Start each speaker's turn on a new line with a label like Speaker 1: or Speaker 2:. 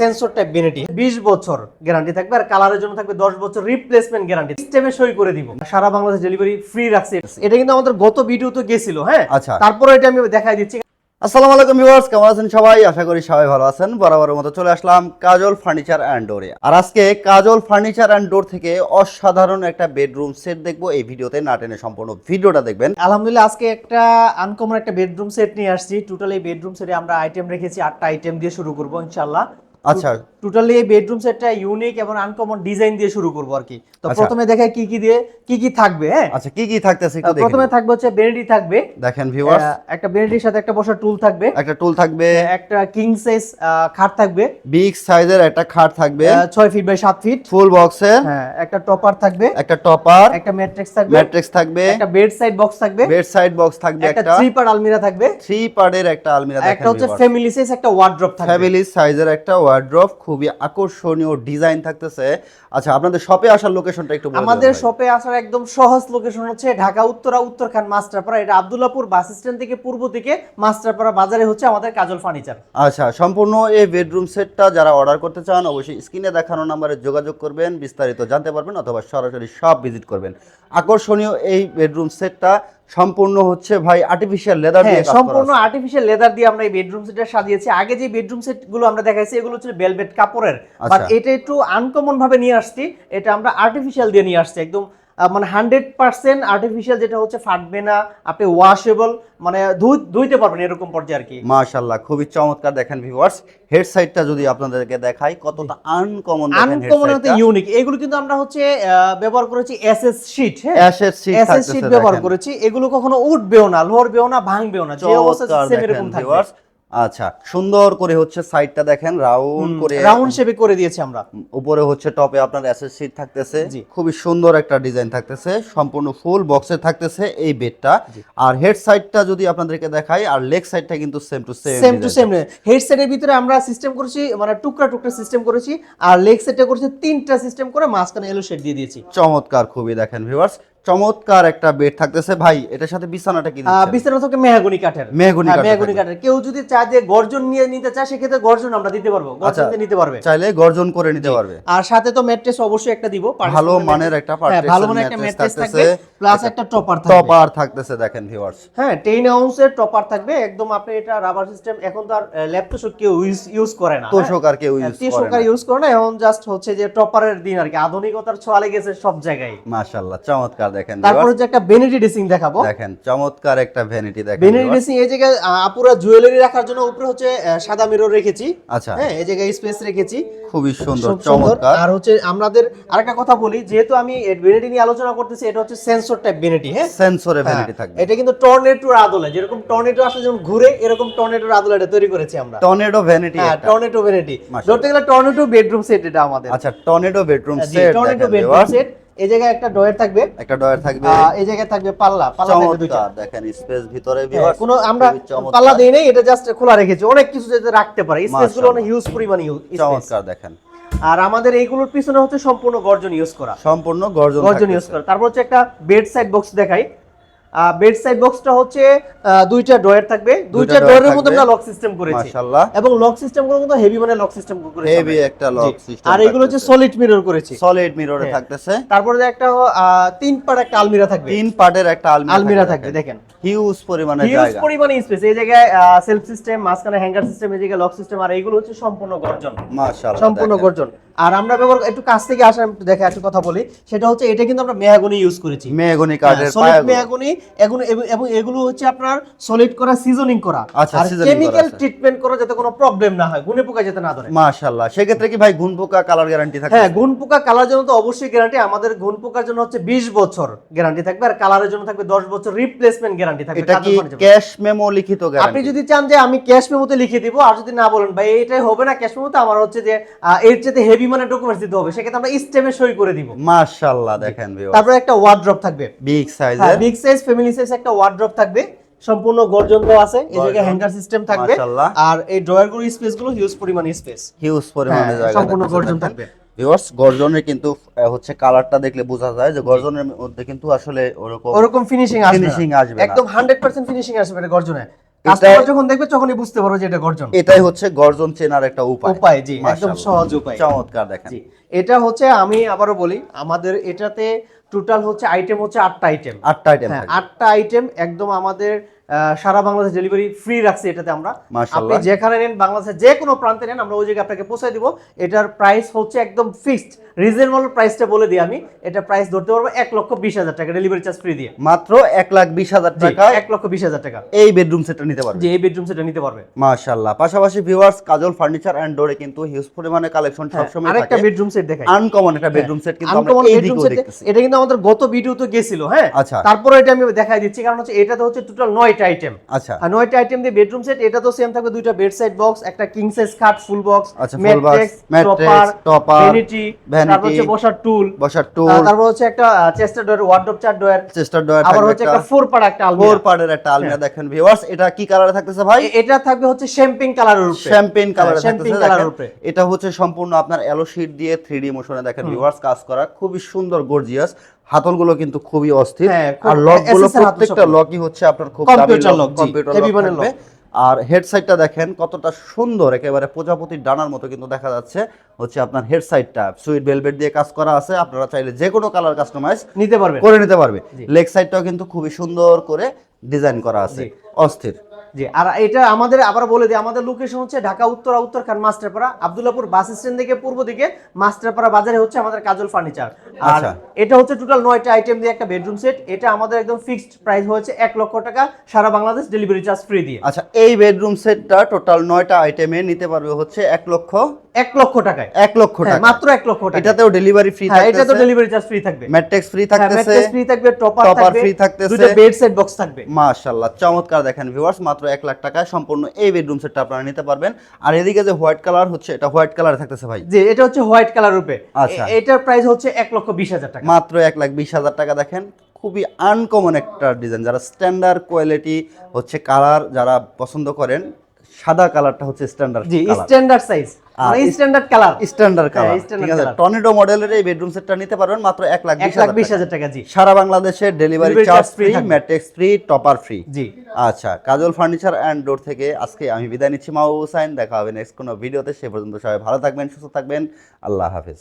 Speaker 1: Sensor type বেনেটি বিশ বছর guarantee থাকবে আর কালারের জন্য থাকবে দশ বছর রিপ্লেসমেন্ট গ্যারান্টি সিস্টেমে সই করে দিব। সারা বাংলাদেশ ডেলিভারি ফ্রি রাখছে। এটা কিন্তু আমাদের গত ভিডিও তো গেছিল হ্যাঁ?
Speaker 2: আচ্ছা।
Speaker 1: তারপরে এটা আমি দেখাই দিচ্ছি।
Speaker 2: আসসালামু আলাইকুম ভিউয়ার্স কেমন আছেন সবাই? আশা করি সবাই ভালো আছেন। বরাবরের মতো চলে আসলাম কাজল ফার্নিচার অ্যান্ড ডোরে আর আজকে কাজল ফার্নিচার অ্যান্ড ডোর থেকে অসাধারণ একটা বেডরুম সেট দেখব। এই ভিডিওতে না টেনে সম্পূর্ণ ভিডিওটা দেখবেন।
Speaker 1: আলহামদুলিল্লাহ আজকে একটা আনকমন একটা বেডরুম সেট নিয়ে আসছি। টোটাল এই বেডরুম সেটে আমরা আইটেম রেখেছি। আটটা আইটেম দিয়ে শুরু করব ইনশাল্লাহ
Speaker 2: আচ্ছা।
Speaker 1: টোটালি এই বেডরুম সেটটা ইউনিক এবং আনকমন ডিজাইন দিয়ে শুরু করব আর কি। তো
Speaker 2: আচ্ছা।
Speaker 1: প্রথমে দেখাই কি কি দিয়ে কি কি থাকবে হ্যাঁ?
Speaker 2: আচ্ছা কি কি থাকতেছে একটু
Speaker 1: প্রথমে থাকবে হচ্ছে বেনেডি থাকবে।
Speaker 2: দেখেন ভিউয়ার্স
Speaker 1: একটা বেনেডির সাথে একটা বসার টুল থাকবে।
Speaker 2: একটা টুল থাকবে।
Speaker 1: একটা কিং সাইজ খাট থাকবে।
Speaker 2: বিগ সাইজের একটা খাট থাকবে।
Speaker 1: আহ, ছয় ফিট বাই সাত ফিট
Speaker 2: ফুল বক্সের
Speaker 1: হ্যাঁ একটা টপার থাকবে।
Speaker 2: একটা টপার
Speaker 1: একটা ম্যাট্রিক্স থাকবে।
Speaker 2: ম্যাট্রিক্স থাকবে।
Speaker 1: একটা বেড সাইড বক্স থাকবে।
Speaker 2: বেড সাইড বক্স থাকবে
Speaker 1: একটা থ্রি পার্ট আলমিরা থাকবে।
Speaker 2: থ্রি পার্টের একটা আলমিরা দেখেন
Speaker 1: একটা হচ্ছে। ফ্যামিলি সাইজ একটা ওয়ার্ড্রপ থাকবে।
Speaker 2: ফ্যামিলি সাইজের একটা ওয়ার্ড্রপ খুবই আকর্ষণীয় ডিজাইন থাকতেছে। আচ্ছা আপনাদের শপে আসার লোকেশনটা একটু
Speaker 1: আমাদের শপে আসার একদম সহজ লোকেশন হচ্ছে ঢাকা উত্তরা উত্তরখান মাস্টারপাড়া। এটা আব্দুল্লাপুর বাস স্ট্যান্ড থেকে পূর্ব দিকে মাস্টারপাড়া বাজারে হচ্ছে আমাদের কাজল ফার্নিচার
Speaker 2: আচ্ছা সম্পূর্ণ এই বেডরুম সেটটা যারা অর্ডার করতে চান অবশ্যই স্ক্রিনে দেখানো নাম্বারে যোগাযোগ করবেন বিস্তারিত জানতে পারবেন অথবা সরাসরি সব ভিজিট করবেন। আকর্ষণীয় এই বেডরুম সেটটা সম্পূর্ণ হচ্ছে ভাই আর্টিফিশিয়াল লেদার দিয়ে
Speaker 1: সম্পূর্ণ আর্টিফিশিয়াল লেদার দিয়ে আমরা এই বেডরুম সেটটা সাজিয়েছি। আগে যে বেডরুম সেটগুলো আমরা দেখাইছি এগুলো হচ্ছে ভেলভেট কাপড়ের। বাট
Speaker 2: আচ্ছা।
Speaker 1: এটা একটু আনকমন ভাবে নিয়ে আসছি। এটা আমরা আর্টিফিশিয়াল দিয়ে নিয়ে আসছি একদম মানে হান্ড্রেড পার্সেন্ট আর্টিফিশিয়াল যেটা হচ্ছে ফাটবে না আপনি ওয়াশেবল মানে ধুইতে পারবেন এরকম পর্যায়ে আর কি।
Speaker 2: মাশাআল্লাহ খুবই চমৎকার দেখেন ভিউয়ার্স হেড সাইডটা যদি আপনাদেরকে দেখাই কতটা আনকমন
Speaker 1: আনকমন
Speaker 2: সাইডটা
Speaker 1: ইউনিক এগুলো কিন্তু আমরা হচ্ছে ব্যবহার করেছি এসএস শীট হ্যাঁ?
Speaker 2: অ্যাশের সিট
Speaker 1: এসএস শীট ব্যবহার করেছি। এগুলো কখনো উঠবেও না লড়বেও না ভাঙবেও না। যে অবস্থা সেম এরকম থাকবে।
Speaker 2: viewers। আচ্ছা সুন্দর করে হচ্ছে সাইডটা দেখেন রাউন্ড করে
Speaker 1: রাউন্ড শেপে করে দিয়েছি আমরা।
Speaker 2: উপরে হচ্ছে টপে আপনার অ্যাসেস সিট থাকতেছে। খুবই সুন্দর একটা ডিজাইন থাকতেছে সম্পূর্ণ ফুল বক্সে থাকতেছে এই বেডটা আর হেড সাইডটা যদি আপনাদেরকে দেখাই আর লেগ সাইডটা কিন্তু same to same
Speaker 1: same to same হেডসেটের ভিতরে আমরা সিস্টেম করেছি মানে টুকরা টুকরা সিস্টেম করেছি আর লেগ সেটে করেছি তিনটা সিস্টেম করে মাঝখানে এলো শেড দিয়ে দিয়েছি।
Speaker 2: চমৎকার খুবই দেখেন ভিউয়ার্স চমৎকার একটা বেড থাকতেছে। ভাই এটার সাথে বিছানাটা কি দিচ্ছেন?
Speaker 1: বিছানা থেকে মেহাগুনি কাঠের।
Speaker 2: মেহগনি
Speaker 1: হ্যাঁ,
Speaker 2: কাঠের
Speaker 1: মেহগনি কাঠের। কেউ যদি চায় যে গর্জন নিয়ে নিতে চায় সেক্ষেত্রে গর্জন আমরা দিতে পারব।
Speaker 2: আচ্ছা।
Speaker 1: গর্জন দিয়ে নিতে পারবে।
Speaker 2: চাইলে গর্জন করে নিতে পারবে।
Speaker 1: আর সাথে তো ম্যাট্রেস অবশ্যই একটা দিব।
Speaker 2: ভালো মানের
Speaker 1: mattress।
Speaker 2: একটা
Speaker 1: হ্যাঁ ভালো মানের একটা ম্যাট্রেস থাকবে প্লাস একটা টপার থাকবে।
Speaker 2: টপার থাকতেছে দেখেন ভিউয়ার্স
Speaker 1: হ্যাঁ টেন আউন্সের টপার থাকবে। একদম আপনি এটা রাবার সিস্টেম এখন তো আর ল্যাপটপ কেউ ইউজ করে না। হ্যাঁ?
Speaker 2: তোষক আর কেউ ইউজ করে
Speaker 1: টিসুকার ইউজ করে না। এখন জাস্ট হচ্ছে যে টপারের দিন আর কি। আধুনিকতার ছোঁয়া লেগেছে সব জায়গায়।
Speaker 2: মাশাআল্লাহ চমৎকার। দেখেন
Speaker 1: তারপর হচ্ছে একটা বেনিটি ড্রেসিং দেখাবো।
Speaker 2: দেখেন চমৎকার একটা ভ্যানিটি দেখেন viewers।
Speaker 1: ড্রেসিং এই জায়গায় আপুরা জুয়েলারি রাখার জন্য উপরে হচ্ছে সাদা মিরর রেখেছি।
Speaker 2: আচ্ছা।
Speaker 1: হ্যাঁ এই জায়গায় স্পেস রেখেছি।
Speaker 2: খুবই সুন্দর চমৎকার।
Speaker 1: আর হচ্ছে আমাদের আরেকটা কথা বলি যেহেতু আমি বেনেটি নিয়ে আলোচনা করতেছি এটা হচ্ছে সেন্সর টাইপ বেনেটি হ্যাঁ?
Speaker 2: সেন্সরে ভ্যানিটি থাকবে।
Speaker 1: এটা কিন্তু টর্নেডোর আদলে যেরকম টর্নেডো আসলে যেমন ঘুরে এরকম টর্নেডোর আদলে এটা তৈরি করেছি আমরা।
Speaker 2: টর্নেডো ভ্যানিটি
Speaker 1: হ্যাঁ টর্নেডো
Speaker 2: মাশাআল্লাহ।
Speaker 1: ধরতে গেলে টর্নেডো বেডরুম সেট এটা আমাদের।
Speaker 2: আচ্ছা tornado bedroom set
Speaker 1: tornado bedroom set এই জায়গায় একটা ডয়ার থাকবে।
Speaker 2: একটা ডয়ার থাকবে।
Speaker 1: এই জায়গায় থাকবে পাল্লা। পাল্লা থাকবে দুইটা।
Speaker 2: দেখেন স্পেস ভিতরে
Speaker 1: হ্যাঁ, কোনো আমরা পাল্লা দেই নাই এটা জাস্ট খোলা রেখেছি। অনেক কিছু যাতে রাখতে পারে। স্পেসগুলো অনেক হিউজ পরিমাণ
Speaker 2: চমৎকার দেখেন।
Speaker 1: আর আমাদের এইগুলোর পিছনে হচ্ছে সম্পূর্ণ গর্জন ইউজ করা।
Speaker 2: সম্পূর্ণ গর্জন
Speaker 1: গর্জন ইউজ করা। তারপর হচ্ছে একটা বেড সাইড বক্স দেখাই। বেড সাইড বক্সটা হচ্ছে দুইটা ডয়ার থাকবে। দুইটা মধ্যে আমরা লক সিস্টেম করেছি।
Speaker 2: মাশাআল্লাহ।
Speaker 1: এবং লক সিস্টেমগুলো কিন্তু হেভি মানে লক সিস্টেম করেছি
Speaker 2: হেভি একটা লক সিস্টেম
Speaker 1: আর এগুলো হচ্ছে সলিড মিরর করেছি।
Speaker 2: সলিড মিররে
Speaker 1: হ্যাঁ।
Speaker 2: থাকতেছে।
Speaker 1: তারপরে একটা তিন পার একটা আলমিরা থাকবে।
Speaker 2: তিন পার্টের একটা আলমিরা
Speaker 1: আলমিরা থাকবে। দেখেন।
Speaker 2: হিউজ পরিমাণে
Speaker 1: হিউজ পরিমাণে স্পেস এই জায়গায় সেলফ সিস্টেম মাঝখানে হ্যাঙ্গার সিস্টেম এই জায়গায় লক সিস্টেম আর এইগুলো হচ্ছে সম্পূর্ণ গর্জন।
Speaker 2: মাশাআল্লাহ
Speaker 1: সম্পূর্ণ গর্জন। আর আমরা ব্যবহার একটু কাছ থেকে আসা একটু দেখে একটু কথা বলি। সেটা হচ্ছে এটা কিন্তু আমরা মেহাগনি ইউজ করেছি।
Speaker 2: মেহগনি কাঠের
Speaker 1: সলিড। মেহাগনি এখন এবং- এগুলো হচ্ছে আপনার সলিড করা সিজনিং করা।
Speaker 2: আচ্ছা,
Speaker 1: আর কেমিক্যাল ট্রিটমেন্ট করা যাতে কোনো প্রবলেম না হয় গুনে পোকা যাতে না ধরে।
Speaker 2: মাশাআল্লাহ সেক্ষেত্রে কি ভাই ঘুন পোকা কালার গ্যারান্টি থাকে
Speaker 1: হ্যাঁ গুণ পোকা কালার জন্য তো অবশ্যই গ্যারান্টি আমাদের গুণ পোকার জন্য হচ্ছে 20 বছর গ্যারান্টি থাকবে আর কালারের জন্য থাকবে 10 বছর রিপ্লেসমেন্ট গ্যারান্টি থাকবে
Speaker 2: এটা কি ক্যাশ মেমো লিখিত গ্যারান্টি আপনি
Speaker 1: যদি চান যে আমি ক্যাশ মেমোতে লিখে দিব আর যদি না বলেন ভাই এটাই হবে না ক্যাশ মেমোতে আমার হচ্ছে যে এর চেয়ে হেভি মানে ডকুমেন্টস দিতে হবে সেক্ষেত্রে আমরা স্টেমে সই করে দিব।
Speaker 2: মাশাআল্লাহ দেখেন
Speaker 1: তারপরে একটা ওয়ার্ড্রপ থাকবে।
Speaker 2: বিগ
Speaker 1: হ্যাঁ বিগ সাইজ ফ্যামিলি সাইজ একটা ওয়ার্ড্রপ থাকবে। সম্পূর্ণ গর্জন দেওয়া আছে এই জায়গায় হ্যাঙ্গার সিস্টেম থাকবে। আর এই ড্রয়ারগুলো স্পেসগুলো হিউজ পরিমাণ স্পেস
Speaker 2: হিউজ পরিমাণে
Speaker 1: হ্যাঁ,
Speaker 2: জায়গা
Speaker 1: সম্পূর্ণ গর্জন থাকবে।
Speaker 2: ভিউয়ার্স গর্জনের কিন্তু হচ্ছে কালারটা দেখলে বোঝা যায় যে গর্জনের মধ্যে কিন্তু আসলে ওরকম
Speaker 1: ওরকম ফিনিশিং আসবে
Speaker 2: Finishing আসবে
Speaker 1: একদম 100% ফিনিশিং আসবে এটা গর্জনে। কাস্টমার যখন দেখবে তখনই বুঝতে পারো যে এটা গর্জন।
Speaker 2: এটাই হচ্ছে গর্জন চেনার একটা উপায়।
Speaker 1: উপায় জি একদম সহজ উপায়।
Speaker 2: চমৎকার দেখেন।
Speaker 1: জি এটা হচ্ছে আমি আবারও বলি আমাদের এটাতে টোটাল হচ্ছে আইটেম হচ্ছে আটটা আইটেম
Speaker 2: আটটা আইটেম
Speaker 1: হ্যাঁ আটটা আইটেম একদম আমাদের সারা বাংলাদেশ ডেলিভারি ফ্রি রাখছি এটাতে আমরা। আপনি যেখানে নেন বাংলাদেশের যে কোনো প্রান্তে নেন আমরা ওই জায়গায় আপনাকে পৌঁছে দিব। এটার প্রাইস হচ্ছে একদম ফিক্সড রিজনেবল প্রাইসটা বলে দিই আমি। এটা প্রাইস ধরতে পারব এক লক্ষ বিশ হাজার টাকা ডেলিভারি চার্জ ফ্রি দিয়ে।
Speaker 2: মাত্র এক লাখ বিশ হাজার টাকা
Speaker 1: এক লক্ষ বিশ হাজার টাকা।
Speaker 2: এই বেডরুম সেটটা নিতে পারবে।
Speaker 1: যে এই বেডরুম সেটা নিতে পারবে।
Speaker 2: মাশাআল্লাহ। পাশাপাশি ভিউয়ার্স কাজল ফার্নিচার এন্ড ডোরে কিন্তু হিউজ পরিমাণে কালেকশন সবসময়
Speaker 1: আরেকটা বেডরুম সেট দেখাই।
Speaker 2: আনকমন একটা বেডরুম সেট কিন্তু আমরা
Speaker 1: আনকমন
Speaker 2: এই
Speaker 1: বেডরুম সেট
Speaker 2: দেখতেছি।
Speaker 1: এটা কিন্তু আমাদের গত ভিডিওতে গেছিল হ্যাঁ।
Speaker 2: আচ্ছা।
Speaker 1: তারপরে এটা আমি দেখাই দিচ্ছি কারণ হচ্ছে এটাতে হচ্ছে টোটাল নয়টা আইটেম
Speaker 2: আচ্ছা।
Speaker 1: আর নয়টা আইটেম দিয়ে বেডরুম সেট এটা তো সেম থাকবে দুইটা বেড সাইড বক্স একটা কিং সাইজ খাট full box mattress topper
Speaker 2: topper,
Speaker 1: vanity তারপর হচ্ছে বসার টুল
Speaker 2: বসার টুল
Speaker 1: তারপর হচ্ছে একটা চেস্টার ডোর ওয়ার্ডরোব চার ডোর
Speaker 2: চেস্টার ডয়ার
Speaker 1: আবার হচ্ছে
Speaker 2: একটা
Speaker 1: ফোর পাড়া একটা
Speaker 2: ফোর
Speaker 1: আলমিরা।
Speaker 2: পার্টের একটা আলমিরা দেখেন ভিউয়ার্স এটা কি কালারে থাকতেছে ভাই?
Speaker 1: এটা থাকবে হচ্ছে শ্যাম্পিং কালারের উপরে।
Speaker 2: শ্যাম্পেন কালারে থাকতেছে
Speaker 1: কালারের
Speaker 2: দেখেন।
Speaker 1: উপরে।
Speaker 2: এটা হচ্ছে সম্পূর্ণ আপনার এলো শিট দিয়ে থ্রি ডি মোশনে দেখেন ভিউয়ার্স কাজ করা খুবই সুন্দর গর্জিয়াস হাতলগুলো কিন্তু খুবই অস্থির।
Speaker 1: হ্যাঁ,
Speaker 2: আর লকগুলো
Speaker 1: SSR
Speaker 2: প্রত্যেকটা লকই হচ্ছে আপনার খুব
Speaker 1: lock, জি,
Speaker 2: কম্পিউটার লক আর হেড সাইডটা দেখেন কতটা সুন্দর একেবারে প্রজাপতির ডানার মতো কিন্তু দেখা যাচ্ছে। হচ্ছে আপনার হেড সাইডটা সুইট ভেলভেট দিয়ে কাজ করা আছে আপনারা চাইলে যে কোনো কালার কাস্টমাইজ
Speaker 1: নিতে পারবেন।
Speaker 2: করে নিতে পারবে। লেগ সাইডটাও কিন্তু খুবই সুন্দর করে ডিজাইন করা আছে। অস্থির।
Speaker 1: জি আর এটা আমাদের আবার বলে দিই আমাদের লোকেশন হচ্ছে ঢাকা উত্তরা উত্তরখান মাস্টারপাড়া আব্দুল্লাপুর বাস স্ট্যান্ড থেকে পূর্ব দিকে মাস্টারপাড়া বাজারে হচ্ছে আমাদের কাজল ফার্নিচার আর
Speaker 2: আচ্ছা।
Speaker 1: এটা হচ্ছে টোটাল নয়টা আইটেম দিয়ে একটা বেডরুম সেট এটা আমাদের একদম ফিক্সড প্রাইস হচ্ছে এক লক্ষ টাকা সারা বাংলাদেশ ডেলিভারি চার্জ ফ্রি দিয়ে।
Speaker 2: আচ্ছা এই বেডরুম সেটটা টোটাল নয়টা আইটেমে নিতে পারবে হচ্ছে এক লক্ষ?
Speaker 1: এক লক্ষ টাকায়।
Speaker 2: এক লক্ষ
Speaker 1: হ্যাঁ,
Speaker 2: টাকা
Speaker 1: মাত্র এক লক্ষ টাকা
Speaker 2: এটাতেও ডেলিভারি ফ্রি
Speaker 1: হ্যাঁ এটা তো ডেলিভারি চার্জ ফ্রি থাকবে।
Speaker 2: ম্যাট্রিক্স ফ্রি
Speaker 1: হ্যাঁ
Speaker 2: থাকতেছে।
Speaker 1: ম্যাট্রেস ফ্রি থাকবে টপার থাকবে
Speaker 2: থাকতেছে।
Speaker 1: দুটো বেড সেট বক্স থাকবে।
Speaker 2: মাশাআল্লাহ চমৎকার দেখেন ভিউয়ার্স মাত্র এক লাখ টাকায় সম্পূর্ণ এই বেডরুম সেটটা আপনারা নিতে পারবেন। আর এদিকে যে হোয়াইট কালার হচ্ছে এটা হোয়াইট কালারে থাকতেছে ভাই।
Speaker 1: যে এটা হচ্ছে হোয়াইট কালার রূপে।
Speaker 2: আচ্ছা।
Speaker 1: এটার প্রাইস হচ্ছে এক লক্ষ বিশ হাজার টাকা।
Speaker 2: মাত্র এক লাখ বিশ হাজার টাকা দেখেন। খুবই আনকমন একটা ডিজাইন যারা স্ট্যান্ডার্ড কোয়ালিটি হচ্ছে কালার যারা পছন্দ করেন সাদা কালারটা হচ্ছে স্ট্যান্ডার্ড
Speaker 1: জি standard size standard colour
Speaker 2: standard
Speaker 1: হ্যাঁ,
Speaker 2: কালার ঠিক আছে টর্নেডো মডেলের এই বেডরুম সেটটা নিতে পারবেন মাত্র এক লাখ টাকা।
Speaker 1: হাজার টাকা জি।
Speaker 2: সারা বাংলাদেশে delivery charge free mattress free topper free
Speaker 1: জি।
Speaker 2: আচ্ছা কাজল ফার্নিচার এন্ড ডোর থেকে আজকে আমি বিদায় নিচ্ছি মাহবুব হুসাইন দেখা হবে নেক্সট কোনো ভিডিওতে সে পর্যন্ত সবাই ভালো থাকবেন সুস্থ থাকবেন। আল্লাহ হাফেজ।